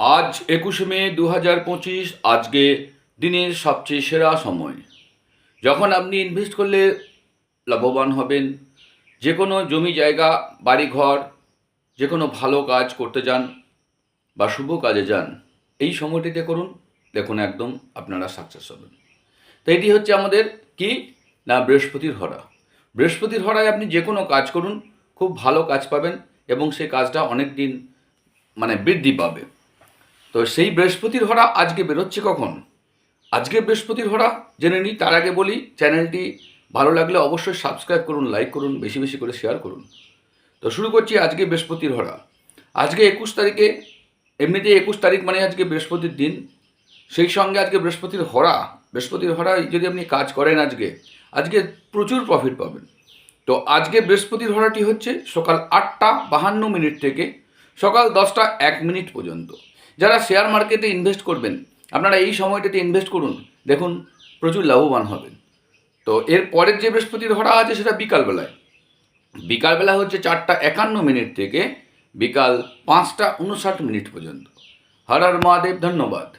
আজ একুশে মে দু হাজার পঁচিশ, আজকে দিনের সবচেয়ে সেরা সময়। যখন আপনি ইনভেস্ট করলে লাভবান হবেন যে কোনো জমি জায়গা বাড়ি ঘর যে কোনো ভালো কাজ করতে যান বা শুভ কাজে যান, এই সময়টিতে করুন, দেখুন একদম আপনারা সাকসেস হবেন। তো এটি হচ্ছে আমাদের কি? না, বৃহস্পতির হরা। বৃহস্পতির হরায় আপনি যে কোনো কাজ করুন, খুব ভালো কাজ পাবেন এবং সেই কাজটা অনেক দিন মানে বৃদ্ধি পাবে। তো সেই বৃহস্পতির হরা আজকে বেরোচ্ছে কখন? আজকে বৃহস্পতির হরা, জেনে নিই, তার আগে বলি, চ্যানেলটি ভালো লাগলে অবশ্যই সাবস্ক্রাইব করুন, লাইক করুন, বেশি বেশি করে শেয়ার করুন। তো শুরু করছি আজকে বৃহস্পতির হরা। আজকে একুশ তারিখে, এমনিতেই একুশ তারিখ মানে আজকে বৃহস্পতির দিন। সেই সঙ্গে আজকে বৃহস্পতির হরা। বৃহস্পতির হরায় যদি আপনি কাজ করেন আজকে আজকে প্রচুর প্রফিট পাবেন। তো আজকে বৃহস্পতির হরাটি হচ্ছে সকাল আটটা বাহান্ন মিনিট থেকে সকাল দশটা এক মিনিট পর্যন্ত। যারা শেয়ার মার্কেটে ইনভেস্ট করবেন, আপনারা এই সময়টাতে ইনভেস্ট করুন। দেখুন, প্রচুর লাভবান হবেন। তো এর পরের যে বৃহস্পতি ধরা আছে সেটা বিকালবেলায়। বিকালবেলা হচ্ছে চারটা একান্ন মিনিট থেকে বিকাল পাঁচটা উনষাট মিনিট পর্যন্ত। হর হর মহাদেব, ধন্যবাদ।